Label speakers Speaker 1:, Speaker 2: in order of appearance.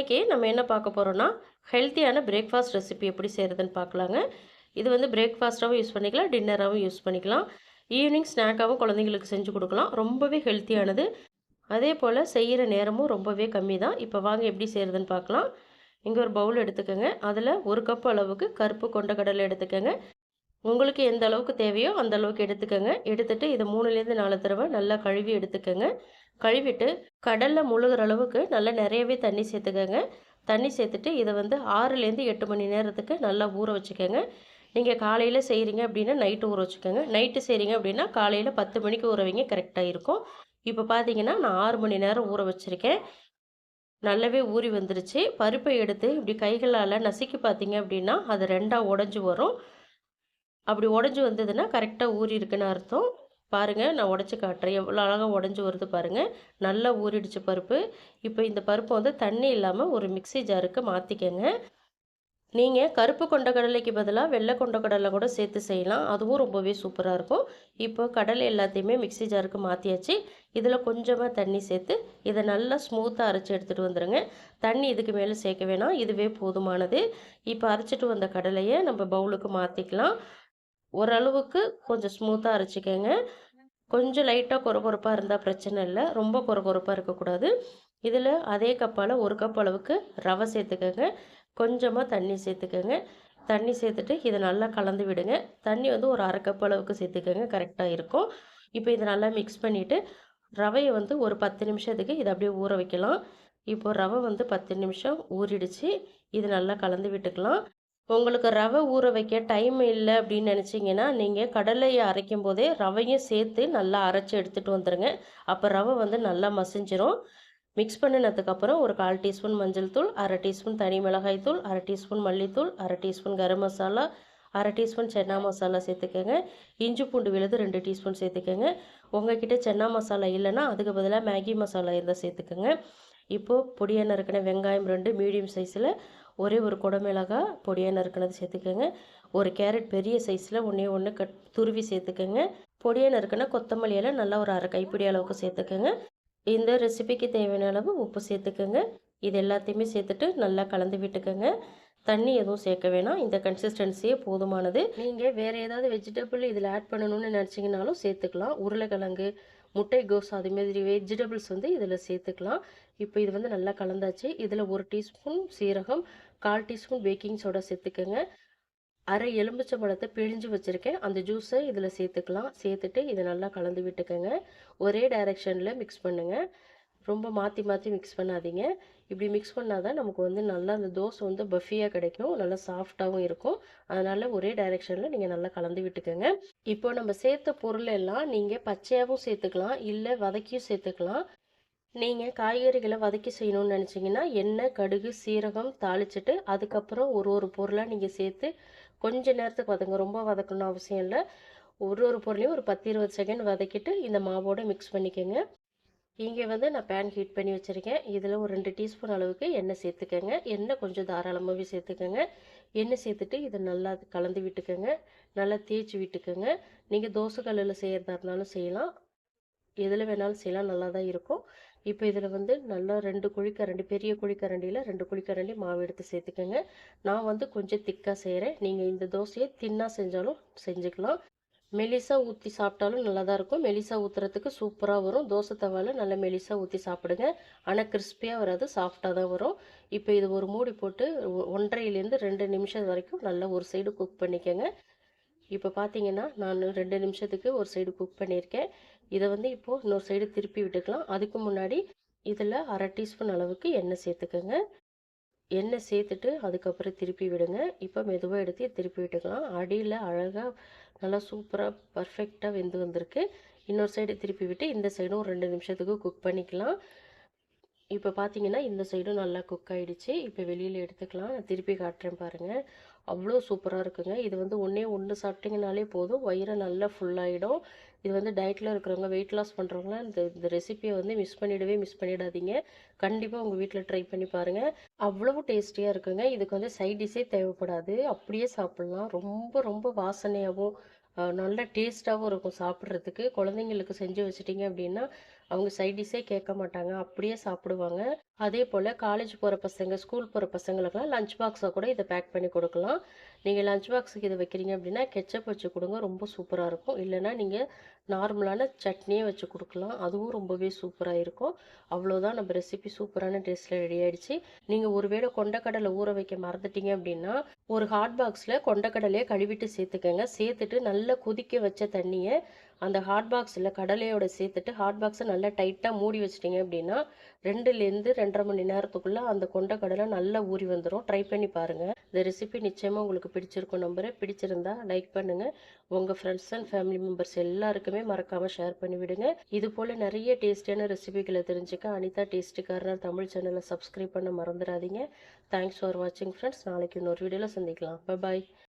Speaker 1: இன்றைக்கி நம்ம என்ன பார்க்க போகிறோன்னா ஹெல்த்தியான பிரேக்ஃபாஸ்ட் ரெசிபி எப்படி செய்கிறதுன்னு பார்க்கலாங்க. இது வந்து பிரேக்ஃபாஸ்ட்டாகவும் யூஸ் பண்ணிக்கலாம் டின்னராகவும் யூஸ் பண்ணிக்கலாம். ஈவினிங் ஸ்நாக்காகவும் குழந்தைங்களுக்கு செஞ்சு கொடுக்கலாம். ரொம்பவே ஹெல்த்தியானது அதே போல் செய்கிற நேரமும் ரொம்பவே கம்மி தான் இப்போ வாங்க எப்படி செய்கிறதுன்னு பார்க்கலாம். இங்கே ஒரு பவுல் எடுத்துக்கோங்க. அதில் ஒரு கப் அளவுக்கு கருப்பு கொண்ட கடலை எடுத்துக்கோங்க. உங்களுக்கு எந்த அளவுக்கு தேவையோ அந்த அளவுக்கு எடுத்துக்கோங்க. எடுத்துட்டு இதை மூணுலேருந்து நாலு தடவை நல்லா கழுவி எடுத்துக்கோங்க. கழுவிட்டு கடலில் முழுகிற அளவுக்கு நல்லா நிறையவே தண்ணி சேர்த்துக்கோங்க. தண்ணி சேர்த்துட்டு இதை வந்து ஆறுலேருந்து எட்டு மணி நேரத்துக்கு நல்லா ஊற வச்சுக்கோங்க. நீங்கள் காலையில் செய்கிறீங்க அப்படின்னா நைட்டு ஊற வச்சுக்கோங்க. நைட்டு செய்கிறீங்க அப்படின்னா காலையில் பத்து மணிக்கு ஊற வைங்க கரெக்டாக இருக்கும். இப்போ பார்த்தீங்கன்னா நான் ஆறு மணி நேரம் ஊற வச்சுருக்கேன். நல்லாவே ஊறி வந்துருச்சு. பருப்பை எடுத்து இப்படி கைகளால் நசுக்கி பார்த்தீங்க அப்படின்னா அது ரெண்டாக உடஞ்சி வரும். அப்படி உடஞ்சி வந்ததுன்னா கரெக்டாக ஊறி இருக்குன்னு அர்த்தம். பாருங்கள் நான் உடச்சி காட்டுறேன். எவ்வளோ அழகாக உடஞ்சி வருது பாருங்கள் நல்லா ஊறிடுச்சு பருப்பு. இப்போ இந்த பருப்பை வந்து தண்ணி இல்லாமல் ஒரு மிக்சி ஜாருக்கு மாற்றிக்கங்க நீங்கள் கருப்பு கொண்ட கடலைக்கு பதிலாக வெள்ளை கொண்ட கடலை கூட சேர்த்து செய்யலாம். அதுவும் ரொம்பவே சூப்பராக இருக்கும். இப்போ கடலை எல்லாத்தையுமே மிக்சி ஜாருக்கு மாற்றியாச்சு இதில் கொஞ்சமாக தண்ணி சேர்த்து இதை நல்லா ஸ்மூத்தாக அரைச்சி எடுத்துகிட்டு வந்துடுங்க தண்ணி இதுக்கு மேலே சேர்க்க வேணாம். இதுவே போதுமானது. இப்போ அரைச்சிட்டு வந்த கடலையை நம்ம பவுலுக்கு மாற்றிக்கலாம் ஓரளவுக்கு கொஞ்சம் ஸ்மூத்தாக அரைச்சிக்கோங்க. கொஞ்சம் லைட்டாக கொரகொரப்பாக இருந்தால் பிரச்சனை இல்லை. ரொம்ப கொரகொரப்பாக இருக்கக்கூடாது. இதில் அதே கப்பால் ஒரு கப் அளவுக்கு ரவை சேர்த்துக்கோங்க. கொஞ்சமாக தண்ணி சேர்த்துக்கோங்க. தண்ணி சேர்த்துட்டு இதை நல்லா கலந்து விடுங்க. தண்ணி வந்து ஒரு அரை கப் அளவுக்கு சேர்த்துக்கோங்க. கரெக்டாக இருக்கும். இப்போ இதை நல்லா மிக்ஸ் பண்ணிவிட்டு ரவையை வந்து ஒரு பத்து நிமிஷத்துக்கு இதை அப்படியே ஊற வைக்கலாம். இப்போ ரவை வந்து பத்து நிமிஷம் ஊறிடுச்சு. இது நல்லா கலந்து விட்டுக்கலாம். உங்களுக்கு ரவை ஊற வைக்க டைம் இல்லை அப்படின்னு நினச்சிங்கன்னா நீங்கள் கடலையை அரைக்கும் போதே ரவையும் சேர்த்து நல்லா அரைச்சி எடுத்துகிட்டு வந்துடுங்க அப்போ ரவை வந்து நல்லா மசிஞ்சிரும். மிக்ஸ் பண்ணினதுக்கப்புறம் ஒரு கால் டீஸ்பூன் மஞ்சள் தூள் அரை டீஸ்பூன் தனி மிளகாய் தூள் அரை டீஸ்பூன் மல்லித்தூள் அரை டீஸ்பூன் கரம் மசாலா அரை டீஸ்பூன் சென்னா மசாலா சேர்த்துக்கோங்க. இஞ்சி பூண்டு விழுது ரெண்டு டீஸ்பூன் சேர்த்துக்கோங்க. உங்ககிட்ட சென்னா மசாலா இல்லைன்னா அதுக்கு பதிலாக மேகி மசாலா இருந்தால் சேர்த்துக்கோங்க. இப்போது பொடியான இருக்கிற வெங்காயம் ரெண்டு மீடியம் சைஸில் ஒரே ஒரு குடமிளகா பொடியாக நறுக்கினது சேர்த்துக்கோங்க. ஒரு கேரட் பெரிய சைஸில் ஒன்றே ஒன்று கட் துருவி சேர்த்துக்கோங்க. பொடியாக நறுக்கின கொத்தமல்லியெல்லாம் நல்லா ஒரு அரை கைப்பிடி அளவுக்கு சேர்த்துக்கோங்க. இந்த ரெசிபிக்கு தேவையான அளவு உப்பு சேர்த்துக்கோங்க. இது எல்லாத்தையுமே சேர்த்துட்டு நல்லா கலந்து விட்டுக்கோங்க. தண்ணி எதுவும் சேர்க்க வேணாம். இந்த கன்சிஸ்டன்சியே போதுமானது. நீங்கள் வேறு ஏதாவது வெஜிடபிள் இதில் ஆட் பண்ணணும்னு நினச்சிங்கனாலும் சேர்த்துக்கலாம். உருளைக்கிழங்கு முட்டை கோஸ் அதுமாதிரி வெஜிடபிள்ஸ் வந்து இதில் சேர்த்துக்கலாம். இப்போ இது வந்து நல்லா கலந்தாச்சு. இதில் ஒரு டீஸ்பூன் சீரகம் கால் டீஸ்பூன் பேக்கிங் சோடா சேர்த்துக்கோங்க. அரை எலும்பிச்சை பழத்தை பிழிஞ்சு வச்சுருக்கேன். அந்த ஜூஸை இதில் சேர்த்துக்கலாம். சேர்த்துட்டு இதை நல்லா கலந்து விட்டுக்கோங்க. ஒரே டைரெக்ஷனில் மிக்ஸ் பண்ணுங்கள் ரொம்ப மாற்றி மாற்றி மிக்ஸ் பண்ணாதீங்க. இப்படி மிக்ஸ் பண்ணால் தான் நமக்கு வந்து நல்லா அந்த தோசை வந்து பஃபியாக கிடைக்கும் நல்லா சாஃப்டாகவும் இருக்கும். அதனால் ஒரே டைரெக்ஷனில் நீங்கள் நல்லா கலந்து விட்டுக்கோங்க. இப்போ நம்ம சேர்த்த பொருள் எல்லாம் நீங்கள் பச்சையாகவும் சேர்த்துக்கலாம் இல்லை வதக்கியும் சேர்த்துக்கலாம். நீங்கள் காய்கறிகளை வதக்கி செய்யணும்னு நினச்சிங்கன்னா எண்ணெய் கடுகு சீரகம் தாளிச்சிட்டு அதுக்கப்புறம் ஒரு ஒரு பொருளாக நீங்கள் சேர்த்து கொஞ்ச நேரத்துக்கு வதங்க ரொம்ப வதக்கணும்னு அவசியம் இல்லை. ஒரு ஒரு பொருளையும் ஒரு பத்து இருபது செகண்ட் வதக்கிட்டு இந்த மாவோடு மிக்ஸ் பண்ணிக்கோங்க. இங்கே வந்து நான் பேன் ஹீட் பண்ணி வச்சுருக்கேன். இதில் ஒரு ரெண்டு டீஸ்பூன் அளவுக்கு எண்ணெய் சேர்த்துக்கோங்க. எண்ணெய் கொஞ்சம் தாராளமாகவே சேர்த்துக்கோங்க. எண்ணெய் சேர்த்துட்டு இதை நல்லா கலந்து விட்டுக்கோங்க. நல்லா தேய்ச்சி விட்டுக்கோங்க. நீங்கள் தோசை கல்லில் செய்கிறதா இருந்தாலும் செய்யலாம். எதில் வேணாலும் செய்யலாம். நல்லா தான் இருக்கும். இப்போ இதில் வந்து நல்லா ரெண்டு குழிக்கரண்டி பெரிய குழிக்கரண்டியில் ரெண்டு குழிக்கரண்டி மாவு எடுத்து சேர்த்துக்கோங்க. நான் வந்து கொஞ்சம் திக்காக செய்கிறேன் நீங்கள் இந்த தோசையை தின்னாக செஞ்சாலும் செஞ்சுக்கலாம். மெலிசா ஊற்றி சாப்பிட்டாலும் நல்லா தான் இருக்கும். மெலிசா ஊற்றுறதுக்கு சூப்பராக வரும். தோசை தவாவில் நல்லா மெலிசா ஊற்றி சாப்பிடுங்க. ஆனால் கிறிஸ்பியாக வராது சாஃப்டாக தான் வரும். இப்போ இது ஒரு மூடி போட்டு ஒன்றரைலேருந்து ரெண்டு நிமிஷம் வரைக்கும் நல்லா ஒரு சைடு குக் பண்ணிக்கோங்க. இப்போ பார்த்தீங்கன்னா நான் ரெண்டு நிமிஷத்துக்கு ஒரு சைடு குக் பண்ணியிருக்கேன். இதை வந்து இப்போது இன்னொரு சைடு திருப்பி விட்டுக்கலாம். அதுக்கு முன்னாடி இதில் அரை டீஸ்பூன் அளவுக்கு எண்ணெய் சேர்த்துக்கோங்க. எண்ணெய் சேர்த்துட்டு அதுக்கப்புறம் திருப்பி விடுங்க. இப்போ மெதுவாக எடுத்து திருப்பி விட்டுக்கலாம். அடியில் அழகாக நல்லா சூப்பராக பர்ஃபெக்டாக வெந்து வந்திருக்கு. இன்னொரு சைடு திருப்பி விட்டு இந்த சைடும் ஒரு ரெண்டு நிமிஷத்துக்கு குக் பண்ணிக்கலாம். இப்போ பார்த்தீங்கன்னா இந்த சைடும் நல்லா குக் ஆகிடுச்சு இப்போ வெளியில் எடுத்துக்கலாம். நான் திருப்பி காட்டுறேன் பாருங்கள் அவ்வளோ சூப்பராக இருக்குங்க. இது வந்து ஒன்றே ஒன்று சாப்பிட்டிங்கனாலே போதும். வயிறு நல்லா ஃபுல்லாகிடும் இது வந்து டயட்டில் இருக்கிறவங்க வெயிட் லாஸ் பண்ணுறவங்களாம் இந்த இந்த ரெசிபியை வந்து மிஸ் பண்ணிடவே மிஸ் பண்ணிடாதீங்க. கண்டிப்பாக உங்கள் வீட்டில் ட்ரை பண்ணி பாருங்கள் அவ்வளவு டேஸ்டியாக இருக்குங்க. இதுக்கு வந்து சைட் டிஷ்ஷே தேவைப்படாது. அப்படியே சாப்பிட்லாம். ரொம்ப ரொம்ப வாசனையாகவும் நல்ல டேஸ்ட்டாகவும் இருக்கும் சாப்பிட்றதுக்கு. குழந்தைங்களுக்கு செஞ்சு வச்சுட்டிங்க அப்படின்னா அவங்க சைடிஷே கேட்க மாட்டாங்க. அப்படியே சாப்பிடுவாங்க. அதே போல் காலேஜ் போகிற பசங்க ஸ்கூல் போகிற பசங்களுக்குலாம் லஞ்ச் பாக்ஸாக கூட இதை பேக் பண்ணி கொடுக்கலாம். நீங்கள் லஞ்ச் பாக்ஸுக்கு இதை வைக்கிறீங்க அப்படின்னா கெச்சப் வச்சு கொடுங்க ரொம்ப சூப்பராக இருக்கும். இல்லைன்னா நீங்கள் நார்மலான சட்னியே வச்சு கொடுக்கலாம். அதுவும் ரொம்பவே சூப்பராக இருக்கும். அவ்வளோதான் நம்ம ரெசிபி சூப்பரான டேஸ்ட்டில் ரெடி ஆகிடுச்சு நீங்கள் ஒருவேளை கொண்டக்கடலை ஊற வைக்க மறந்துட்டீங்க அப்படின்னா ஒரு ஹாட் பாக்ஸில் கொண்டக்கடலையை கழுவிட்டு சேர்த்துக்கங்க. சேர்த்துட்டு நல்லா கொதிக்க வச்ச தண்ணியை அந்த ஹாட் பாக்ஸில் கடலையோட சேர்த்துட்டு ஹாட் பாக்ஸை நல்லா டைட்டாக மூடி வச்சிட்டிங்க அப்படின்னா ரெண்டுலேருந்து ரெண்டரை மணி நேரத்துக்குள்ளே அந்த கொண்டக்கடலை நல்லா ஊறி வந்துடும் ட்ரை பண்ணி பாருங்கள் இந்த ரெசிபி நிச்சயமாக உங்களுக்கு பிடிச்சிருக்கும் நம்புறேன். பிடிச்சிருந்தா லைக் பண்ணுங்கள் உங்கள் ஃப்ரெண்ட்ஸ் அண்ட் ஃபேமிலி மெம்பர்ஸ் எல்லாருக்குமே மறக்காமல் ஷேர் பண்ணி விடுங்க. இது போல் நிறைய டேஸ்டியான ரெசிபிகளை தெரிஞ்சுக்க அனிதா டேஸ்டி கார்னர் தமிழ் சேனலை சப்ஸ்கிரைப் பண்ண மறந்துடாதீங்க. தேங்க்ஸ் ஃபார் வாட்சிங் ஃப்ரெண்ட்ஸ் நாளைக்கு இன்னொரு வீடியோவில் சந்திக்கலாம். பாய்